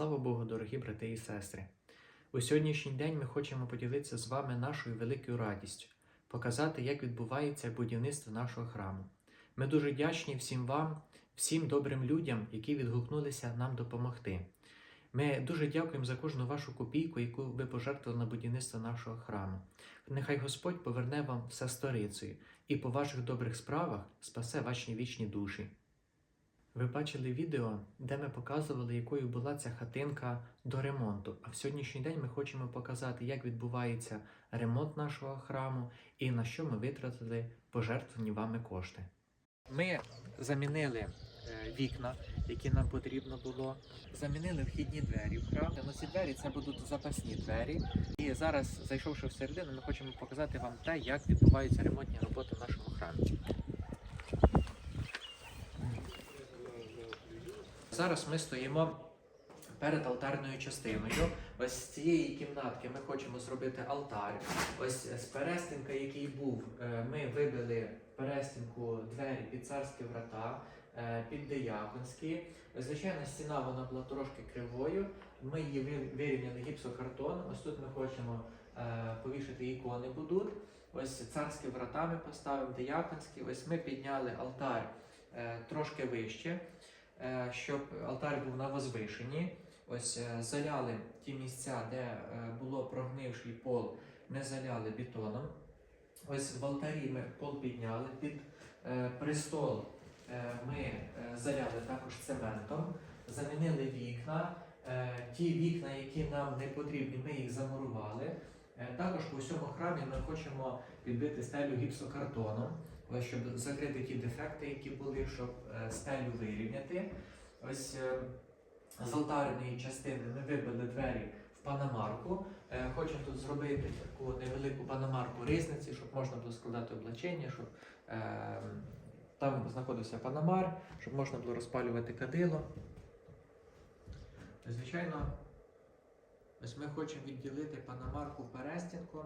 Слава Богу, дорогі брати і сестри! У сьогоднішній день ми хочемо поділитися з вами нашою великою радістю, показати, як відбувається будівництво нашого храму. Ми дуже вдячні всім вам, всім добрим людям, які відгукнулися нам допомогти. Ми дуже дякуємо за кожну вашу копійку, яку ви пожертвували на будівництво нашого храму. Нехай Господь поверне вам все сторицею і по ваших добрих справах спасе ваші вічні душі. Ви бачили відео, де ми показували, якою була ця хатинка до ремонту. А в сьогоднішній день ми хочемо показати, як відбувається ремонт нашого храму і на що ми витратили пожертвовані вами кошти. Ми замінили е, вікна, які нам потрібно було. Замінили вхідні двері в храм. На ці двері це будуть запасні двері. І зараз, зайшовши всередину, ми хочемо показати вам те, як відбуваються ремонтні роботи в нашому храмі. Зараз ми стоїмо перед алтарною частиною. Ось з цієї кімнатки ми хочемо зробити алтар. Ось з перестінка, який був, е, ми вибили перестінку двері під царські врата, е, під дияконські. Звичайно, стіна вона була трошки кривою. Ми її вирівняли гіпсокартоном. Ось тут ми хочемо е, повішати ікони будуть. Ось царські врата ми поставимо, дияконські. Ось ми підняли алтар трошки вище щоб алтар був на возвишенні. Ось е, заляли ті місця, де е, було прогнивший пол, ми заляли бетоном. Ось в алтарі ми пол підняли, під е, престол е, ми е, заляли також цементом, замінили вікна. Е, Ті вікна, які нам не потрібні, ми їх замурували. Е, Також по всьому храмі ми хочемо підбити стелю гіпсокартоном, щоб закрити ті дефекти, які були, щоб е, стелю вирівняти. Ось е, з алтарної частини ми вибили двері в панамарку. Е, Хочемо тут зробити таку невелику панамарку різниці, щоб можна було складати облачення, щоб е, там знаходився панамар, щоб можна було розпалювати кадило. Звичайно, ось ми хочемо відділити панамарку перестінком.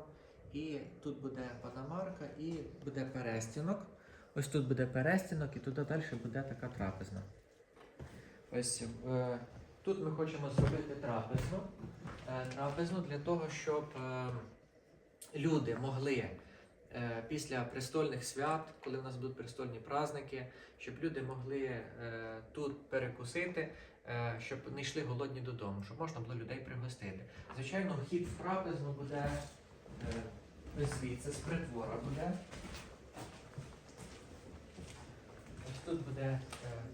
І тут буде панамарка і буде перестінок. Ось тут буде перестінок, і туди далі буде така трапезна. Ось е, тут ми хочемо зробити трапезну. Е, трапезну для того, щоб е, люди могли е, після престольних свят, коли в нас будуть престольні праздники, щоб люди могли е, тут перекусити, е, щоб не йшли голодні додому, щоб можна було людей пригостити. Звичайно, вхід в трапезну буде. Е, звідси з притвора буде. Ось тут буде е,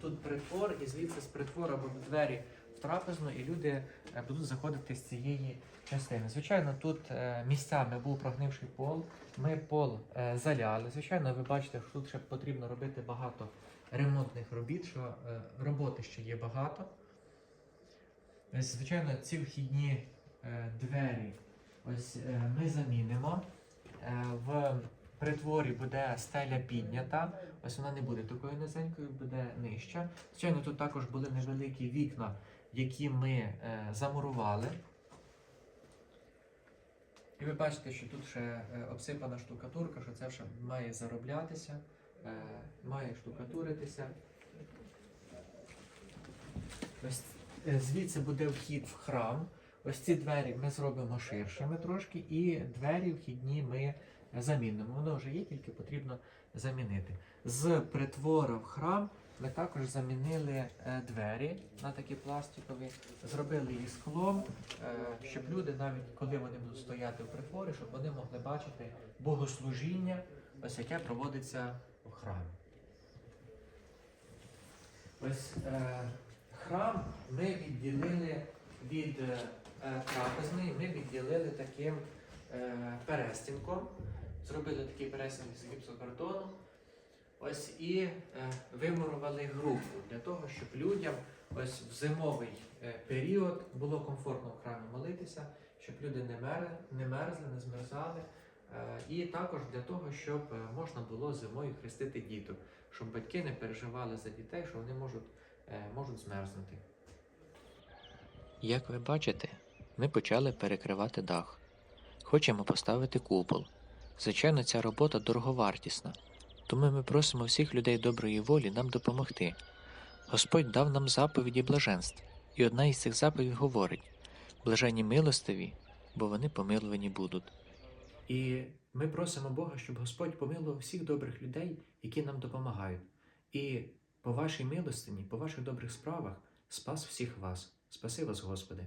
тут притвор, і звідси з притвора будуть двері в трапезну, і люди е, будуть заходити з цієї частини. Звичайно, тут е, місцями був прогнивший пол. Ми пол заляли. Звичайно, ви бачите, що тут ще потрібно робити багато ремонтних робіт, що роботи ще є багато. Звичайно, ці вхідні двері ось ми замінимо. Е, В притворі буде стеля піднята. Ось вона не буде такою низенькою, буде нижча. Звичайно, тут також були невеликі вікна, які ми е, замурували. І ви бачите, що тут ще е, обсипана штукатурка, що це ще має зароблятися, має штукатуритися. Ось звідси буде вхід в храм. Ось ці двері ми зробимо ширшими трошки, і двері вхідні ми замінимо. Воно вже є, тільки потрібно замінити. З притвора в храм ми також замінили е, двері на такі пластикові, зробили їх склом, е, щоб люди, навіть коли вони будуть стояти в притворі, щоб вони могли бачити богослужіння, ось яке проводиться в храмі. Ось е, храм ми відділили від трапезної, ми відділили таким е, перестінком. Зробили такий перестінок з гіпсокартону. Ось і е, вимурували групу для того, щоб людям ось в зимовий е, період було комфортно в храмі молитися, щоб люди не мерзли, не, мерзли, не змерзали. Е, і також для того, щоб е, можна було зимою хрестити діток, щоб батьки не переживали за дітей, що вони можуть, е, можуть змерзнути. Як ви бачите, ми почали перекривати дах. Хочемо поставити купол. Звичайно, ця робота дороговартісна, тому ми просимо всіх людей доброї волі нам допомогти. Господь дав нам заповіді блаженств, І одна із цих заповідей говорить блаженні милостиві, бо вони помилувані будуть. І ми просимо Бога, щоб Господь помилував всіх добрих людей, які нам допомагають. І по вашій милостині, по ваших добрих справах спас всіх вас. Спаси вас, Господи.